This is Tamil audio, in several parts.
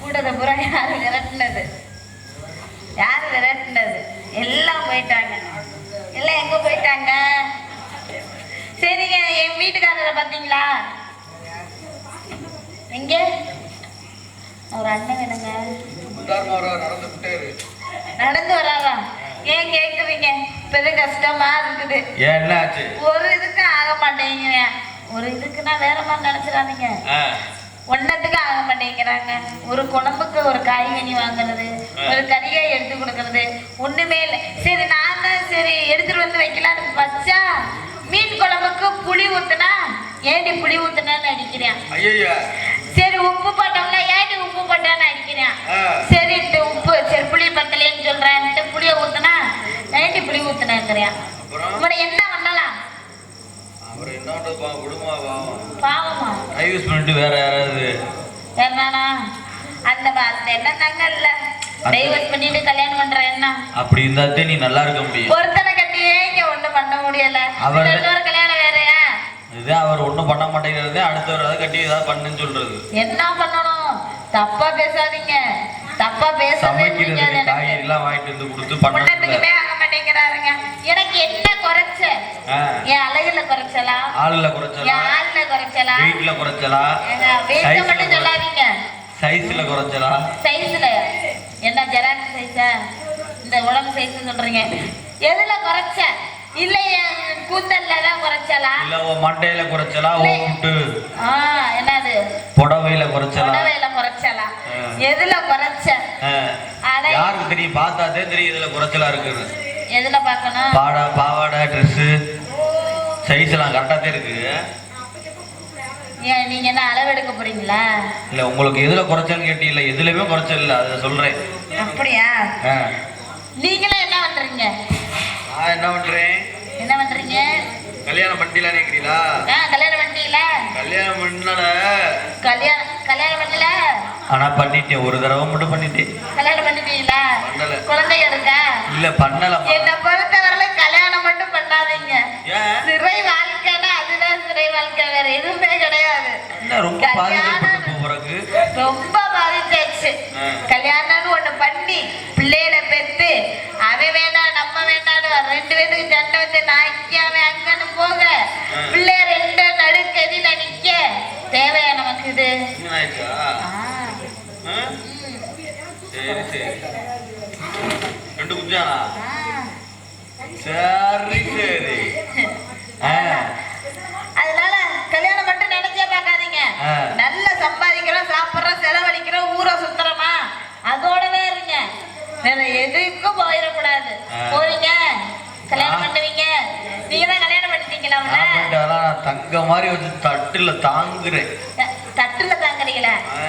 கூட்டத்தை பூரா யாரு விரட்டினது? யாரு விரட்டினது? எல்லாம் போயிட்டாங்க. எல்லாம் எங்க போயிட்டாங்க? சரிங்க என் வீட்டுக்காரரை பார்த்தீங்களா? எங்க? ஒரு அண்ணன் வேணுங்க. நடந்து வராரா? ஏன் கேக்குறீங்க? பெரிய கஷ்டமா இருக்குது? ஒரு இதுக்கு ஆக மாட்டேங்கிறீங்க ஒரு இதுக்குன்னா வேற மாதிரி நினைச்சிடாதீங்க ஒன்னத்துக்கு ஆக மாட்டேங்கிறாங்க. ஒரு குழம்புக்கு ஒரு காய்கனி வாங்குறது ஒரு கறிகாய் எடுத்து கொடுக்கறது ஒண்ணுமே இல்லை. சரி நான் தான் சரி எடுத்துட்டு வந்து வைக்கலான்னு வச்சா மீன் குழம்புக்கு புளி ஊத்துனா ஏண்டி புளி ஊத்துனான்னு அடிக்கிறேன் சரி உப்பு போட்டோம்ல ஏண்டி உப்பு போட்டான்னு அடிக்கிறேன் ஆ, சரின்ட்டு உப்பு சரி புளி பத்தலேன்னு சொல்றேன்ட்டு புளிய ஊத்துனா ஏண்டி புளி ஊத்துனாங்கிறேன் என்ன என்ன பண்றது பாவம்? குடும்பமா பாவம் பாவமா டைவர்ஸ் பண்ணிட்டு வேற யாராவது? என்னண்ணா அந்த அந்த தாங்க இல்ல. டைவர்ஸ் பண்ணிட்டு கல்யாணம் பண்ற எண்ணம். அப்படி இருந்தாத்தே நீ நல்லா இருக்க முடியும். ஒருத்தனை கட்டியே இங்க ஒண்ணும் பண்ண முடியல. அவர் இன்னொரு கல்யாணம் வேறயா? இதே அவர் ஒண்ணும் பண்ண மாட்டேங்கிறதே அடுத்தவர் ஏதாவது கட்டி ஏதாவது பண்ணுன்னு சொல்றது. என்ன பண்ணணும்? தப்பா பேசாதீங்க. தப்பா எனக்கு. காய்கறி எல்லாம் வாங்கிட்டு வந்து கொடுத்து பண்ணல மாட்டேங்கிறாருங்க எனக்கு என்ன குறைச்ச? என் அழகுல குறைச்சலா? ஆளுல குறைச்சலா? ஆள்ல குறைச்சலா? வெயிட்ல குறைச்சலா? ல மட்டும் சொல்லாதீங்க. சைஸ்ல குறைச்சலா? சைஸ்ல என்ன ஜெராக்ஸ் சைஸா இந்த உடம்பு சைஸ் சொல்றீங்க. எதுல குறைச்ச? இல்ல என் கூந்தல்ல தான் குறைச்சலா? இல்ல உன் மண்டையில குறைச்சலா ஆ என்னது? புடவையில குறைச்சலா? புடவையில குறைச்சலா. எதுல குறைச்ச? யாருக்கு தெரியும்? பார்த்தாதே தெரியும் இதுல குறைச்சலா இருக்குது எதுல பார்க்கணும்? பாடா பாவாடை ட்ரெஸ் சைஸ் எல்லாம் கரெக்டாக இருக்கு. ஏன் நீங்க என்ன அளவெடுக்க போறீங்களா? இல்ல உங்களுக்கு எதுல குறைச்சல்னு கேட்டீங்கல்ல எதுலயுமே குறைச்சல் இல்ல அதை சொல்றேன். அப்படியா? ஆ. நீங்களும் என்ன பண்றீங்க? நான் என்ன பண்றேன்? என்ன பண்றீங்க? கல்யாணம் பண்ணிட்டீங்களா கேக்குறீங்களா? ஆ கல்யாணம் பண்ணிட்டீங்களா கல்யாணம் பண்ணல கல்யாணம் கல்யாணம் ஆனா பண்ணிட்டேன். ஒரு தடவை மட்டும் பண்ணிட்டேன். கல்யாணம் பண்ணிட்டீங்களா? குழந்தை இருக்கா? இல்ல பண்ணல. என்னை கல்யாணம் மட்டும் பண்ணாதீங்க. சிறை வாழ்க்கைன்னா அதுதான் சிறை வாழ்க்கை. வேற எதுவுமே கிடையாது. ரொம்ப ரொம்ப பாதிச்சாச்சு. கல்யாணம்னு ஒண்ணு பண்ணி பிள்ளைகளை பெத்து அவன் வேண்டாம் நம்ம வேண்டாம்னு ரெண்டு பேருக்கு சண்டை வந்து அவன் அங்கன்னு போக ஆ. பிள்ளை ரெண்டு நடுக்கதில நிக்க தேவையா நமக்கு இது? சரி சரி. ரெண்டு குஞ்சானா. சரி சரி. அதனால கல்யாணம் மட்டும் நினைச்சே பார்க்காதீங்க. நல்லா சம்பாதிக்கிறோம் சாப்பிடுறோம் செலவழிக்கிறோம் ஊரை சுத்துறோமா? அதோடவே இருங்க. எதுக்கும் போயிடக்கூடாது. போறீங்க. கல்யாணம். பண்ணுவீங்க. நீங்க தான் கல்யாணம் பண்ணிட்டீங்களா நான் பண்ணிட்டு அதெல்லாம் நான் தங்க மாதிரி வச்சு தட்டுல தாங்குறேன்.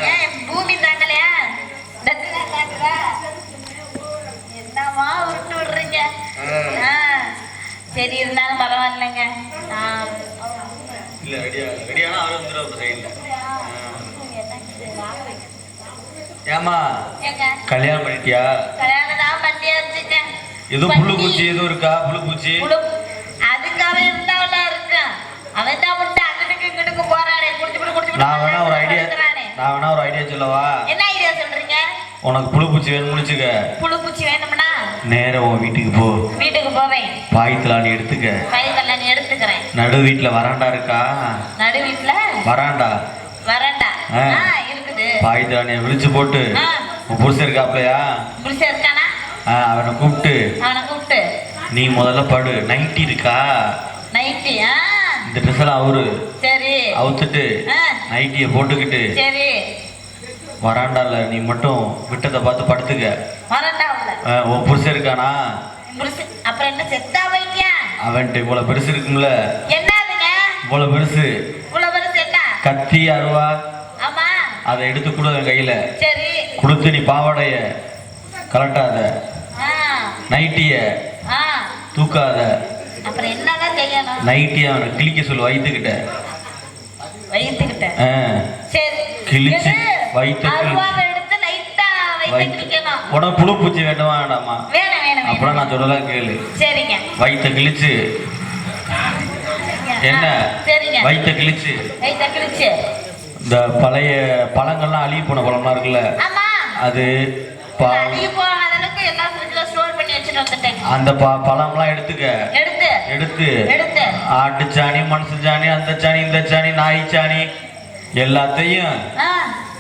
ஏன் பூமி தாங்கலையா என்னமா உருட்டு விடுறீங்க. சரி இருந்தாலும் பரவாயில்லைங்க. ஆ. இல்ல ரெடியா ரெடியானா அவர் வந்துடும் சைடில் ஏமா கல்யாணம் பண்ணிட்டியா? கல்யாணம் தான் பண்ணியாச்சுங்க. எதுவும் புழு பூச்சி எதுவும் இருக்கா? புழு பூச்சி. புழு- அதுக்கு அவன் இருந்தாவல இருக்கான் அவன் தான் முட்டை அங்கிட்டுக்கு இங்கிட்டுக்கு போறானே. குடிச்சு குடி குடிச்சு நான் வேணா. நான் வேணா ஒரு ஐடியா சொல்லவா? என்ன ஐடியா சொல்றீங்க? உனக்கு புழு பூச்சி வேணும்னு வச்சுக்க புழு பூச்சி வேணும்னா? நேரா உன் வீட்டுக்கு போ. வீட்டுக்கு போவேன். பாய்த்தலான்னு எடுத்துக்க. கைதெல்லாம் எடுத்துக்கிறேன். நடு வீட்டுல வராண்டா இருக்கா? நடு வீட்டுல வராண்டா? வரண்டா. இருக்குது. பாய்த்தலானிய விழிச்சு போட்டு. உன் புருஷன் இருக்காப்லையா? புருஷன் இருக்கானா? அவனை கூப்பிட்டு. அவனை கூப்பிட்டு. நீ முதல்ல படு. நைட்டி இருக்கா? நைட்டி இந்த ட்ரெஸ் எல்லாம் அவரு. சரி. அவுத்துட்டு நைட்டியை போட்டுக்கிட்டு. சரி. வராண்டால நீ மட்டும் விட்டதை பார்த்து படுத்துக்க. வரண்டா உள்ள ஆ, உன் புருஷன் இருக்கானா? அப்புறம் என்ன செத்தா போயிட்டியா? அவன்கிட்ட இவ்வளவு பெருசு இருக்கும்ல. என்னதுங்க இவ்வளவு பெருசு. இவ்வளவு பெருசு என்ன? கத்தி அருவா. ஆமா. அதை எடுத்து கொடு அவன் கையில. சரி. கொடுத்து நீ பாவாடைய கலட்டாத. நைட்டிய தூக்காத. அப்புறம் என்னதான் செய்யணும்? நைட்டிய அவனை கிழிக்க சொல்லு வயிற்றுக்கிட்ட சரி. கிழிச்சு, உனக்கு புழு பூச்சி வேண்டுமா வேண்டாமா அப்புறம் நான் சொல்லலாம் கேளு. சரிங்க. வயிற்ற கிழிச்சு. என்ன? வயிற்ற கிழிச்சு. இந்த பழைய பழங்கள்லாம் அழுகி போன பழம்லாம் இருக்குல்ல? அது அந்த பழம்லாம் எடுத்துக்க. எடுத்து. ஆட்டு சாணி மனுஷ சாணி அந்த சாணி இந்த சாணி நாய் சாணி எல்லாத்தையும்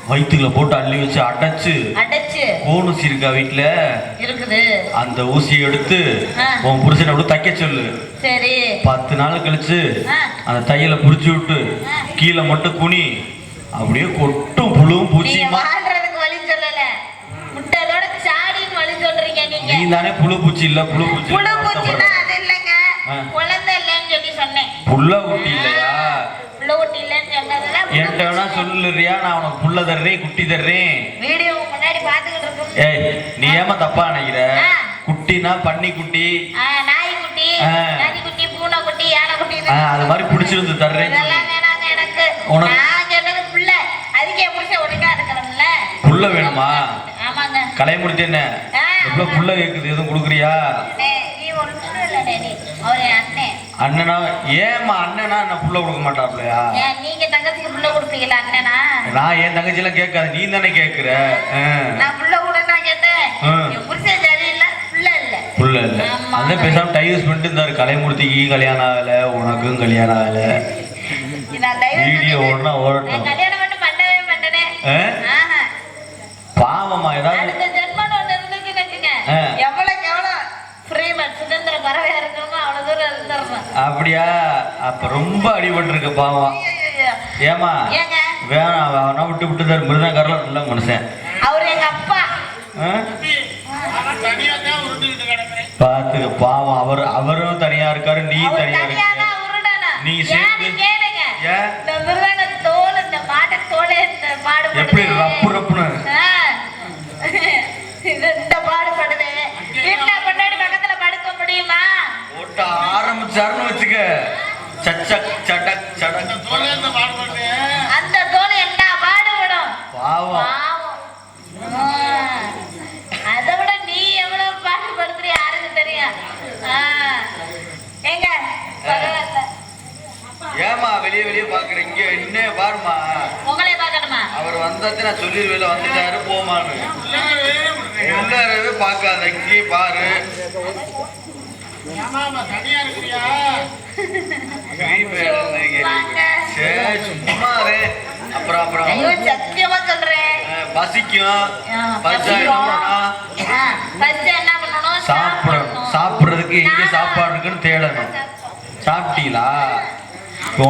வயிற்றுல போட்டு அள்ளி வச்சு அடைச்சு அடைச்சு. கோன் இருக்கா வீட்டுல இருக்குது. அந்த ஊசியை எடுத்து. உன் புருஷனை விட்டு தைக்க சொல்லு. சரி. பத்து நாள் கழிச்சு. அந்த தையலை புடிச்சு விட்டு. கீழே மட்டும் குனி. அப்படியே கொட்டும் புழுவும் பூச்சியுமா நீ தானே புழு பூச்சி இல்ல புழு பூச்சி புழு பூச்சின்னா அது இல்லைங்க. குழந்தை இல்லைன்னு சொல்லி சொன்னேன். புள்ள ஊட்டி இல்லையா? புள்ள குட்டி இல்லைன்னு சொன்னதுல என்கிட்ட வேணா சொல்லுறியா? நான் உனக்கு புள்ள தர்றேன் குட்டி தர்றேன். வீடியோ முன்னாடி பாத்துக்கிட்டு இருக்கோம் ஏய் நீ ஏமா தப்பா நினைக்கிற. குட்டினா பன்னி குட்டி. நாய் குட்டி. நதி குட்டி பூனை குட்டி யானை குட்டி அது மாதிரி பிடிச்சிருந்து வேணாங்க எனக்கு. நான் சொன்னது புள்ள. அதுக்கு என் புருஷன் ஒழுங்கா இருக்கணும்ல புள்ள வேணுமா? ஆமாங்க. கலைய முடிச்சு என்ன? எவ்வளவு புள்ள கேக்குது எதுவும் கொடுக்குறியா? அண்ணன்? ஏமா அண்ணனா? என்ன புள்ள கொடுக்க மாட்டாப்லையா? நீங்க அண்ணனா நான் என் தங்கச்சி எல்லாம் கேட்காத நீ தானே கேக்குற. நான் புள்ள கூட நான் கேட்டேன். என் புருஷன் சரியில்லை புள்ள இல்ல புள்ள இல்ல. அந்த பேசாம டைவர்ஸ் பண்ணிட்டு இருந்தாரு கலைமூர்த்திக்கு கல்யாணம் ஆகல உனக்கும் கல்யாணம் ஆகல வீடியோ ஓடுனா ஓடட்டும் கல்யாணம் மட்டும் பண்ணவே மாட்டேனே. பாவமா ஏதாவது ஒண்ணு இருந்துச்சுன்னு. எவ்வளவுக்கு எவ்வளவு freeman, சுதந்திர பறவையா இருக்கணுமோ அவ்வளவு தூரம் இருந்துடணும். அப்படியா அப்ப ரொம்ப அடிபட்டு இருக்க பாவம். ஏமா வேணாம் அவனா விட்டு விட்டு தரு. மிருதங்காரில் நல்ல மனுஷன். அவரு எங்க அப்பா? பாத்துக்க பாவம் அவர் அவரும் தனியா இருக்காரு நீ தனியா இருக்க. நீ கேளுங்க. ஏன் இந்த மிருதங்க தோல், இந்த மாட்டு தோலே இந்த பாடுபடுது. எப்படி ரப்பு ரப்புன்னு ஆ. இது இந்த பாடுபடுது. வீட்டுல பொண்டாட்டி பக்கத்துல படுக்க முடியுமா ஓட்ட ஆரம்பிச்சாருன்னு வச்சுக்க சச்சக் சடக் சடக் அந்த தோல் என்ன பாடுபடும் பாவம் பாவம். ஆ. அதை விட நீ எவ்வளவு பாடுபடுத்துறிய யாருக்கு தெரியும் ஆ. ஏங்க பரவாயில்ல ஏமா வெளியே வெளியே பாக்குற இங்க இன்னே பாருமா உங்களே பார்க்கணுமா? அவர் வந்தது நான் சொல்லிடுவேல வந்துட்டாரு போமான்னு. எல்லாரவே பார்க்காத இங்கே. பாரு. அப்புறம் அப்புறம். சத்தியமா சொல்றேன். பசிக்கும். சாப்பிடணும். சாப்பிடுறதுக்கு எங்க? சாப்பாடு இருக்குன்னு தேடணும். சாப்பிட்டீங்களா?